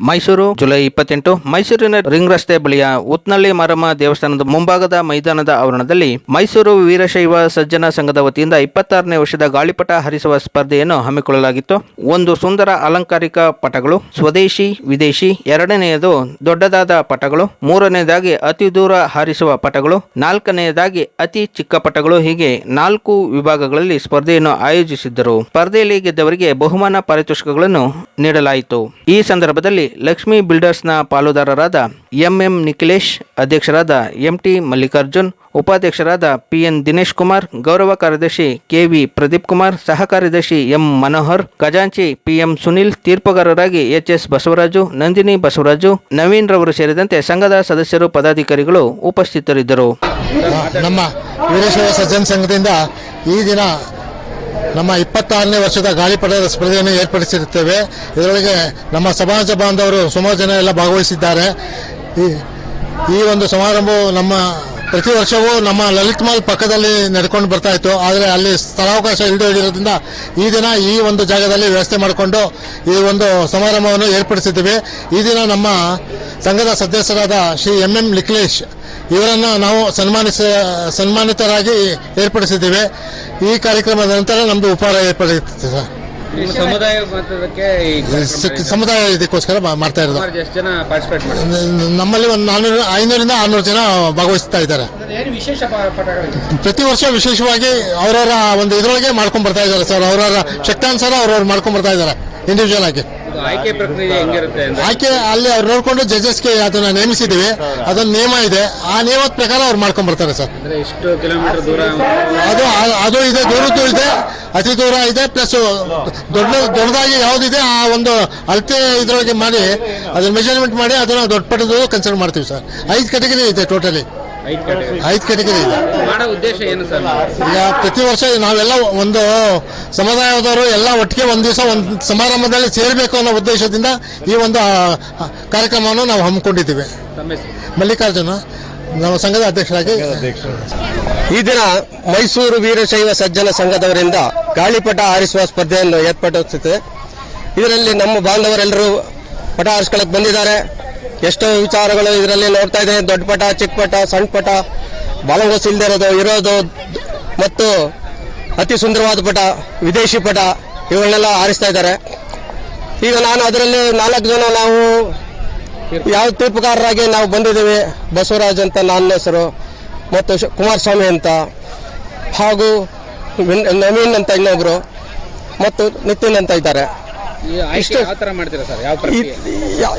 Mysuru, July ಇಪ್ಪತ್ತೆಂಟು. ಮೈಸೂರಿನ ring ರಸ್ತೆ ಬಳಿಯ ಉತ್ನಳ್ಳಿ ಮಾರಮ್ಮ ದೇವಸ್ಥಾನದ ಮುಂಭಾಗದ ಮೈದಾನದ ಆವರಣದಲ್ಲಿ ಮೈಸೂರು ವೀರಶೈವ ಸಜ್ಜನ ಸಂಘದ ವತಿಯಿಂದ ಇಪ್ಪತ್ತಾರನೇ ವರ್ಷದ ಗಾಳಿಪಟ ಹರಿಸುವ ಸ್ಪರ್ಧೆಯನ್ನು ಹಮ್ಮಿಕೊಳ್ಳಲಾಗಿತ್ತು. ಒಂದು ಸುಂದರ ಅಲಂಕಾರಿಕ ಪಟಗಳು, ಸ್ವದೇಶಿ, ವಿದೇಶಿ, ಎರಡನೆಯದು ದೊಡ್ಡದಾದ ಪಟಗಳು, ಮೂರನೆಯದಾಗಿ ಅತಿ ದೂರ ಹಾರಿಸುವ ಪಟಗಳು, ನಾಲ್ಕನೆಯದಾಗಿ ಅತಿ ಚಿಕ್ಕ ಪಟಗಳು, ಹೀಗೆ ನಾಲ್ಕು ವಿಭಾಗಗಳಲ್ಲಿ ಸ್ಪರ್ಧೆಯನ್ನು ಆಯೋಜಿಸಿದ್ದರು. ಸ್ಪರ್ಧೆಯಲ್ಲಿ ಗೆದ್ದವರಿಗೆ ಬಹುಮಾನ ಪಾರಿತೋಷಿಕಗಳನ್ನು ನೀಡಲಾಯಿತು. ಈ ಸಂದರ್ಭದಲ್ಲಿ ಲಕ್ಷ್ಮಿ ಬಿಲ್ಡರ್ಸ್ನ ಪಾಲುದಾರರಾದ ಎಂಎಂ ನಿಖಿಲೇಶ್, ಅಧ್ಯಕ್ಷರಾದ ಎಂಟಿ ಮಲ್ಲಿಕಾರ್ಜುನ್, ಉಪಾಧ್ಯಕ್ಷರಾದ ಪಿಎನ್ ದಿನೇಶ್ ಕುಮಾರ್, ಗೌರವ ಕಾರ್ಯದರ್ಶಿ ಕೆವಿ ಪ್ರದೀಪ್ ಕುಮಾರ್, ಸಹ ಕಾರ್ಯದರ್ಶಿ ಎಂ ಮನೋಹರ್, ಖಜಾಂಚಿ ಪಿಎಂ ಸುನಿಲ್, ತೀರ್ಪುಗಾರರಾಗಿ ಎಚ್ಎಸ್ ಬಸವರಾಜು, ನಂದಿನಿ ಬಸವರಾಜು, ನವೀನ್ ರವರು ಸೇರಿದಂತೆ ಸಂಘದ ಸದಸ್ಯರು ಪದಾಧಿಕಾರಿಗಳು ಉಪಸ್ಥಿತರಿದ್ದರು. ನಮ್ಮ ಸಜ್ಜನ ಸಂಘದಿಂದ ಈ ದಿನ ನಮ್ಮ ಇಪ್ಪತ್ತಾರನೇ ವರ್ಷದ ಗಾಳಿಪಟದ ಸ್ಪರ್ಧೆಯನ್ನು ಏರ್ಪಡಿಸಿರುತ್ತೇವೆ. ಇದರೊಳಗೆ ನಮ್ಮ ಸಮಾಜ ಬಾಂಧವರು ಸುಮಾರು ಜನ ಎಲ್ಲ ಭಾಗವಹಿಸಿದ್ದಾರೆ. ಈ ಈ ಒಂದು ಸಮಾರಂಭವು ನಮ್ಮ, ಪ್ರತಿ ವರ್ಷವೂ ನಮ್ಮ ಲಲಿತ್ ಮಾಲ್ ಪಕ್ಕದಲ್ಲಿ ನಡ್ಕೊಂಡು ಬರ್ತಾ ಇತ್ತು. ಆದರೆ ಅಲ್ಲಿ ಸ್ಥಳಾವಕಾಶ ಇಲ್ಲದೆ ಇರೋದ್ರಿಂದ ಈ ದಿನ ಈ ಒಂದು ಜಾಗದಲ್ಲಿ ವ್ಯವಸ್ಥೆ ಮಾಡಿಕೊಂಡು ಈ ಒಂದು ಸಮಾರಂಭವನ್ನು ಏರ್ಪಡಿಸಿದ್ದೀವಿ. ಈ ದಿನ ನಮ್ಮ ಸಂಘದ ಸದಸ್ಯರಾದ ಶ್ರೀ ಎಂ ಎಂ ನಿಖಿಲೇಶ್ ಇವರನ್ನು ನಾವು ಸನ್ಮಾನಿಸ ಸನ್ಮಾನಿತರಾಗಿ ಏರ್ಪಡಿಸಿದ್ದೇವೆ. ಈ ಕಾರ್ಯಕ್ರಮದ ನಂತರ ನಮ್ಮದು ಉಪಹಾರ ಏರ್ಪಡಿಸುತ್ತೆ ಸರ್. ಸಮುದಾಯ ಸಮುದಾಯ ಇದಕ್ಕೋಸ್ಕರ ಮಾಡ್ತಾ ಇರೋದು. ನಮ್ಮಲ್ಲಿ ಒಂದು ನಾನ್ನೂರು ಐನೂರಿಂದ ಆರ್ನೂರು ಜನ ಭಾಗವಹಿಸ್ತಾ ಇದ್ದಾರೆ. ಪ್ರತಿ ವರ್ಷ ವಿಶೇಷವಾಗಿ ಅವರವರ ಒಂದು ಇದರೊಳಗೆ ಮಾಡ್ಕೊಂಡ್ ಬರ್ತಾ ಇದ್ದಾರೆ ಸರ್. ಅವರವರ ಶಕ್ತಾನುಸಾರ ಅವ್ರವ್ರು ಮಾಡ್ಕೊಂಡ್ ಬರ್ತಾ ಇದ್ದಾರೆ ಇಂಡಿವಿಜುವಲ್ ಆಗಿ. ಆಯ್ಕೆ ಪ್ರಕ್ರಿಯೆ ಹೆಂಗಿರುತ್ತೆ ಆಕೆ ಅಲ್ಲಿ ಅವ್ರು ನೋಡಿಕೊಂಡು ಜಡ್ಜಸ್ಗೆ ಅದನ್ನ ನೇಮಿಸಿದ್ದೀವಿ. ಅದೊಂದು ನಿಯಮ ಇದೆ. ಆ ನಿಯಮದ ಪ್ರಕಾರ ಅವ್ರು ಮಾಡ್ಕೊಂಡ್ ಬರ್ತಾರೆ ಸರ್. ಅಂದ್ರೆ ಎಷ್ಟು ಕಿಲೋಮೀಟರ್ ದೂರ ಅದು ಅದು ಇದೆ ದೂರದ್ದು ಇದೆ ಅತಿ ದೂರ ಇದೆ ಪ್ಲಸ್ ದೊಡ್ಡ ದೊಡ್ಡದಾಗಿ ಯಾವುದಿದೆ ಆ ಒಂದು ಅಳತೆ ಇದರೊಳಗೆ ಮಾಡಿ ಅದನ್ನ ಮೆಜರ್ಮೆಂಟ್ ಮಾಡಿ ಅದನ್ನ ದೊಡ್ಡ ಪಟ್ಟದ್ದು ಕನ್ಸಿಡರ್ ಮಾಡ್ತೀವಿ ಸರ್. ಐದು ಕ್ಯಾಟಗರಿ ಇದೆ ಟೋಟಲಿ ಐದು ಕೆಟಗರಿ ಇದೆ. ಮಾಡೋ ಉದ್ದೇಶ ಏನು ಸರ್? ಈಗ ಪ್ರತಿ ವರ್ಷ ನಾವೆಲ್ಲ ಒಂದು ಸಮುದಾಯದವರು ಎಲ್ಲ ಒಟ್ಟಿಗೆ ಒಂದು ದಿವಸ ಒಂದು ಸಮಾರಂಭದಲ್ಲಿ ಸೇರಬೇಕು ಅನ್ನೋ ಉದ್ದೇಶದಿಂದ ಈ ಒಂದು ಕಾರ್ಯಕ್ರಮವನ್ನು ನಾವು ಹಮ್ಮಿಕೊಂಡಿದ್ದೀವಿ. ಮಲ್ಲಿಕಾರ್ಜುನ ನಮ್ಮ ಸಂಘದ ಅಧ್ಯಕ್ಷರಾಗಿ. ಈ ದಿನ ಮೈಸೂರು ವೀರಶೈವ ಸಜ್ಜನ ಸಂಘದವರಿಂದ ಗಾಳಿಪಟ ಹಾರಿಸುವ ಸ್ಪರ್ಧೆಯನ್ನು ಏರ್ಪಡಿಸುತ್ತದೆ. ಇದರಲ್ಲಿ ನಮ್ಮ ಬಾಂಧವರೆಲ್ಲರೂ ಪಟ ಹಾರಿಸ್ಕೊಳ್ಳಕ್ಕೆ ಬಂದಿದ್ದಾರೆ. ಎಷ್ಟೋ ವಿಚಾರಗಳು ಇದರಲ್ಲಿ ನೋಡ್ತಾ ಇದ್ದೇನೆ. ದೊಡ್ಡ ಪಟ ಚಿಕ್ಕ ಪಟ ಸಣ್ಣ ಪಟ ಬಾಲಂಗೋಸ್ ಇಲ್ಲದೆ ಇರೋದು ಇರೋದು, ಮತ್ತು ಅತಿ ಸುಂದರವಾದ ಪಟ, ವಿದೇಶಿ ಪಟ ಇವುಗಳನ್ನೆಲ್ಲ ಆರಿಸ್ತಾ ಇದ್ದಾರೆ. ಈಗ ನಾನು ಅದರಲ್ಲಿ ನಾಲ್ಕು ಜನ ನಾವು ಯಾವ ತೀರ್ಪುಗಾರರಾಗಿ ನಾವು ಬಂದಿದ್ದೀವಿ? ಬಸವರಾಜ್ ಅಂತ ನನ್ನ ಹೆಸರು, ಮತ್ತು ಕುಮಾರಸ್ವಾಮಿ ಅಂತ, ಹಾಗೂ ವಿನ್- ನವೀನ್ ಅಂತ ಇನ್ನೊಬ್ರು, ಮತ್ತು ನಿತಿನ್ ಅಂತ ಇದ್ದಾರೆ. ಇಷ್ಟು-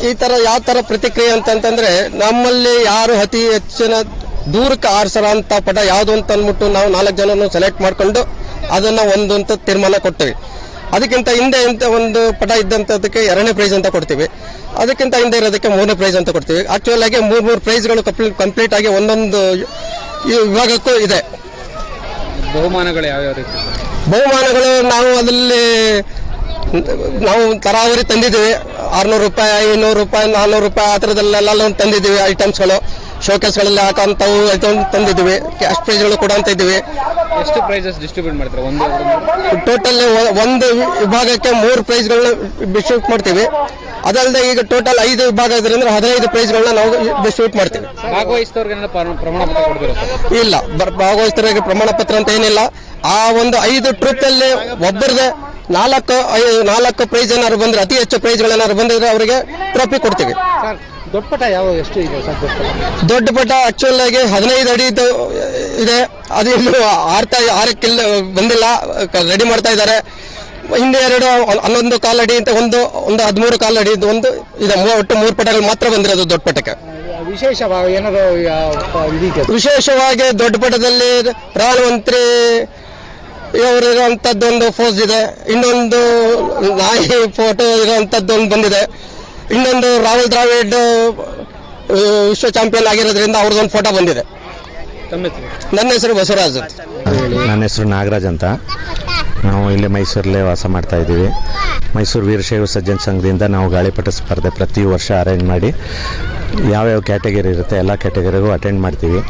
ಈ ತರ ಯಾವ ತರ ಪ್ರತಿಕ್ರಿಯೆ ಅಂತಂತಂದ್ರೆ ನಮ್ಮಲ್ಲಿ ಯಾರು ಅತಿ ಹೆಚ್ಚಿನ ದೂರಕ್ಕೆ ಆರಿಸರ ಅಂತ ಪಟ ಯಾವುದು ಅಂತ ಅಂದ್ಬಿಟ್ಟು ನಾವು ನಾಲ್ಕು ಜನನು ಸೆಲೆಕ್ಟ್ ಮಾಡ್ಕೊಂಡು ಅದನ್ನ ಒಂದು ಅಂತ ತೀರ್ಮಾನ ಕೊಡ್ತೀವಿ. ಅದಕ್ಕಿಂತ ಹಿಂದೆ ಇಂಥ ಒಂದು ಪಟ ಇದ್ದಂಥದಕ್ಕೆ ಎರಡನೇ ಪ್ರೈಸ್ ಅಂತ ಕೊಡ್ತೀವಿ. ಅದಕ್ಕಿಂತ ಹಿಂದೆ ಇರೋದಕ್ಕೆ ಮೂರನೇ ಪ್ರೈಸ್ ಅಂತ ಕೊಡ್ತೀವಿ. ಆಕ್ಚುಯಲ್ ಆಗಿ ಮೂರ್ ಮೂರು ಪ್ರೈಸ್ಗಳು ಕಂಪ್ಲೀಟ್ ಕಂಪ್ಲೀಟ್ ಆಗಿ ಒಂದೊಂದು ವಿಭಾಗಕ್ಕೂ ಇದೆ. ಬಹುಮಾನಗಳು ಯಾವ್ಯಾವ ರೀತಿ? ಬಹುಮಾನಗಳು ನಾವು ಅದರಲ್ಲಿ ನಾವು ತರಾವರಿ ತಂದಿದ್ದೀವಿ. ಆರ್ನೂರು ರೂಪಾಯಿ ಐನೂರು ರೂಪಾಯಿ ನಾನ್ನೂರು ರೂಪಾಯಿ ಆ ಥರದಲ್ಲೆಲ್ಲ ತಂದಿದ್ದೀವಿ ಐಟಮ್ಸ್ಗಳು ಶೋಕೇಸ್ಗಳಲ್ಲಿ ಹಾಕೋಂಥವು ಐಟಮ್ ತಂದಿದ್ದೀವಿ. ಕ್ಯಾಶ್ ಪ್ರೈಸ್ಗಳು ಕೂಡ ಅಂತ ಇದ್ದೀವಿ. ಎಷ್ಟು ಪ್ರೈಸಸ್ ಡಿಸ್ಟ್ರಿಬ್ಯೂಟ್ ಮಾಡ್ತಾರೆ? ಒಂದು ಟೋಟಲ್ ಒಂದು ವಿಭಾಗಕ್ಕೆ ಮೂರು ಪ್ರೈಸ್ಗಳನ್ನ ಡಿಸ್ಟ್ರಿಬ್ಯೂಟ್ ಮಾಡ್ತೀವಿ. ಅದಲ್ಲದೆ ಈಗ ಟೋಟಲ್ ಐದು ವಿಭಾಗ ಇದ್ರಿಂದ ಹದಿನೈದು ಪ್ರೈಸ್ಗಳನ್ನ ನಾವು ಡಿಸ್ಟ್ರಿಬ್ಯೂಟ್ ಮಾಡ್ತೀವಿ. ಭಾಗವಹಿಸಿದವ್ರಿಗೆ ಪ್ರಮಾಣ ಪತ್ರ ಇಲ್ಲ. ಭಾಗವಹಿಸಿದವರಿಗೆ ಪ್ರಮಾಣ ಪತ್ರ ಅಂತ ಏನಿಲ್ಲ. ಆ ಒಂದು ಐದು ಟ್ರಿಪ್ ಅಲ್ಲಿ ಒಬ್ಬರದೇ ನಾಲ್ಕು ನಾಲ್ಕು ಪ್ರೈಸ್ ಏನಾದ್ರು ಬಂದ್ರೆ ಅತಿ ಹೆಚ್ಚು ಪ್ರೈಸ್ಗಳೇನಾದ್ರು ಬಂದಿದ್ರೆ ಅವರಿಗೆ ಟ್ರೋಫಿ ಕೊಡ್ತೀವಿ. ದೊಡ್ಡ ಪಟ ಯಾವ ಎಷ್ಟು ಇದೆ ಸರ್ ದೊಡ್ಡ ಪಟ? ಆಕ್ಚುಲ್ ಆಗಿ ಹದಿನೈದು ಅಡಿ ಇದೆ ಅದು ಇನ್ನು ಆರ್ತಾ ಆರಕ್ಕಿಲ್ಲ ಬಂದಿಲ್ಲ ರೆಡಿ ಮಾಡ್ತಾ ಇದ್ದಾರೆ. ಹಿಂದೆ ಎರಡು ಹನ್ನೊಂದು ಕಾಲಡಿ ಅಡಿ ಅಂತ ಒಂದು ಒಂದು ಹದಿಮೂರು ಕಾಲು ಅಡಿ ಒಂದು ಇದೆ ಒಟ್ಟು ಮೂರು ಪಟಗಳು ಮಾತ್ರ ಬಂದಿರೋದು ದೊಡ್ಡ ಪಟಕ್ಕೆ. ವಿಶೇಷವಾಗಿ ಏನಾದ್ರು ವಿಶೇಷವಾಗಿ ದೊಡ್ಡ ಪಟದಲ್ಲಿ ಪ್ರಧಾನಮಂತ್ರಿ ಇವರು ಇರುವಂತದ್ದೊಂದು ಫೋಸ್ ಇದೆ. ಇನ್ನೊಂದು ನಾಯಿ ಫೋಟೋ ಇರುವಂತದ್ದೊಂದು ಬಂದಿದೆ. ಇನ್ನೊಂದು ರಾಹುಲ್ ದ್ರಾವಿಡ್ ವಿಶ್ವ ಚಾಂಪಿಯನ್ ಆಗಿರೋದ್ರಿಂದ ಅವ್ರದ್ದೊಂದು ಫೋಟೋ ಬಂದಿದೆ. ನನ್ನ ಹೆಸರು ಬಸವರಾಜ್ ನನ್ನ ಹೆಸರು ನಾಗರಾಜ್ ಅಂತ. ನಾವು ಇಲ್ಲಿ ಮೈಸೂರಲ್ಲೇ ವಾಸ ಮಾಡ್ತಾ ಇದ್ದೀವಿ. ಮೈಸೂರು ವೀರಶೈವ ಸಜ್ಜನ ಸಂಘದಿಂದ ನಾವು ಗಾಳಿಪಟ ಸ್ಪರ್ಧೆ ಪ್ರತಿ ವರ್ಷ ಅರೇಂಜ್ ಮಾಡಿ ಯಾವ್ಯಾವ ಕ್ಯಾಟಗರಿ ಇರುತ್ತೆ ಎಲ್ಲ ಕ್ಯಾಟಗರಿಗೂ ಅಟೆಂಡ್ ಮಾಡ್ತೀವಿ.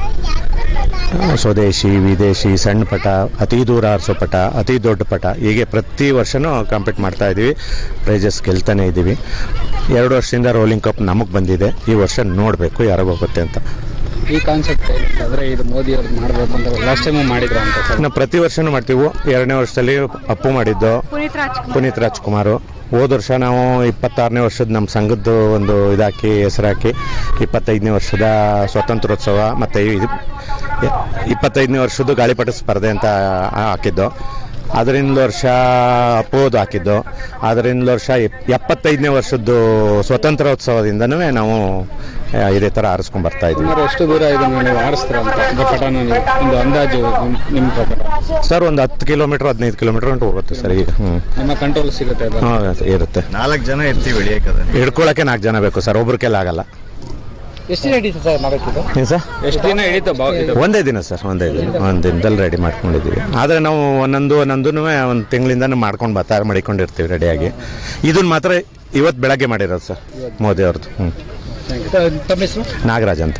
ಸ್ವದೇಶಿ ವಿದೇಶಿ ಸಣ್ಣ ಪಟ ಅತಿ ದೂರ ಆರಿಸೋ ಪಟ ಅತಿ ದೊಡ್ಡ ಪಟ ಹೀಗೆ ಪ್ರತಿ ವರ್ಷವೂ ಕಾಂಪೀಟ್ ಮಾಡ್ತಾ ಇದ್ದೀವಿ. ಪ್ರೈಜಸ್ ಗೆಲ್ತಾನೆ ಇದ್ದೀವಿ. ಎರಡು ವರ್ಷದಿಂದ ರೋಲಿಂಗ್ ಕಪ್ ನಮಗೆ ಬಂದಿದೆ. ಈ ವರ್ಷ ನೋಡಬೇಕು ಯಾರಿಗೂ ಹೋಗುತ್ತೆ ಅಂತ. ಈ ಕಾನ್ಸೆಪ್ಟ್ ಅಂದರೆ ಇದು ಮೋದಿ ಅವ್ರು ಮಾಡಬೇಕು ಅಂತ ಲಾಸ್ಟ್ ಟೈಮ್ ಮಾಡಿದ್ರು ಅಂತ ಸರ್. ನಾವು ಪ್ರತಿ ವರ್ಷವೂ ಮಾಡ್ತೀವಿ. ಎರಡನೇ ವರ್ಷದಲ್ಲಿ ಅಪ್ಪು ಮಾಡಿದ್ದು ಪುನೀತ್ ರಾಜ್ಕುಮಾರು. ಹೋದ ವರ್ಷ ನಾವು ಇಪ್ಪತ್ತಾರನೇ ವರ್ಷದ ನಮ್ಮ ಸಂಘದ್ದು ಒಂದು ಇದಾಕಿ ಹೆಸರು ಹಾಕಿ ಇಪ್ಪತ್ತೈದನೇ ವರ್ಷದ ಸ್ವಾತಂತ್ರ್ಯೋತ್ಸವ. ಮತ್ತು ಇಪ್ಪತ್ತೈದನೇ ವರ್ಷದ್ದು ಗಾಳಿಪಟ ಸ್ಪರ್ಧೆ ಅಂತ ಹಾಕಿದ್ದು. ಅದರಿಂದ ವರ್ಷ ಪೋದು ಹಾಕಿದ್ದು. ಅದರಿಂದ ವರ್ಷ ಎಪ್- ಎಪ್ಪತ್ತೈದನೇ ವರ್ಷದ್ದು ಸ್ವಾತಂತ್ರ್ಯೋತ್ಸವದಿಂದನೂ ನಾವು ಇದೇ ಥರ ಆರಿಸ್ಕೊಂಡು ಬರ್ತಾ ಇದ್ದೀವಿ. ಎಷ್ಟು ದೂರ ನೀವು ಆಡಿಸ್ತೀರ ಅಂತ ಒಂದು ಅಂದಾಜು ನಿಮ್ಮ ಪ್ರಕಾರ? ಸರ್ ಒಂದು ಹತ್ತು ಕಿಲೋಮೀಟರ್ ಹದಿನೈದು ಕಿಲೋಮೀಟರ್ ಗಂಟು ಹೋಗುತ್ತೆ ಸರ್ ಈಗ. ಹ್ಞೂ ನಿಮ್ಮ ಕಂಟ್ರೋಲ್ ಸಿಗುತ್ತೆ ಹಾಂ ಇರುತ್ತೆ. ನಾಲ್ಕು ಜನ ಇರ್ತೀವಿ ಹಿಡ್ಕೊಳಕ್ಕೆ ನಾಲ್ಕು ಜನ ಬೇಕು ಸರ್ ಒಬ್ರ ಕೈಲಿ ಆಗಲ್ಲ. ಎಷ್ಟು ದಿನ ಹಿಡಿತು ಸರ್ ಮಾಡೋಕ್ಕಿದು ಏನು ಸರ್? ಎಷ್ಟು ದಿನ ಹಿಡಿತು ಬಾ ಇದು ಒಂದೇ ದಿನ ಸರ್ ಒಂದೇ ದಿನ. ಒಂದು ದಿನದಲ್ಲಿ ರೆಡಿ ಮಾಡ್ಕೊಂಡಿದ್ದೀವಿ. ಆದರೆ ನಾವು ಒಂದೊಂದು ಒಂದೊಂದು ಒಂದು ತಿಂಗಳಿಂದ ಮಾಡ್ಕೊಂಡು ಬಾ ತಯಾರು ಮಾಡಿಕೊಂಡಿರ್ತೀವಿ ರೆಡಿಯಾಗಿ ಇದನ್ನ ಮಾತ್ರ ಇವತ್ತು ಬೆಳಗ್ಗೆ ಮಾಡಿರೋದು ಸರ್ ಮೋದಿ ಅವ್ರದ್ದು ಹ್ಞೂ ತಮ್ಮ ಹೆಸರು? ನಾಗರಾಜ್ ಅಂತ.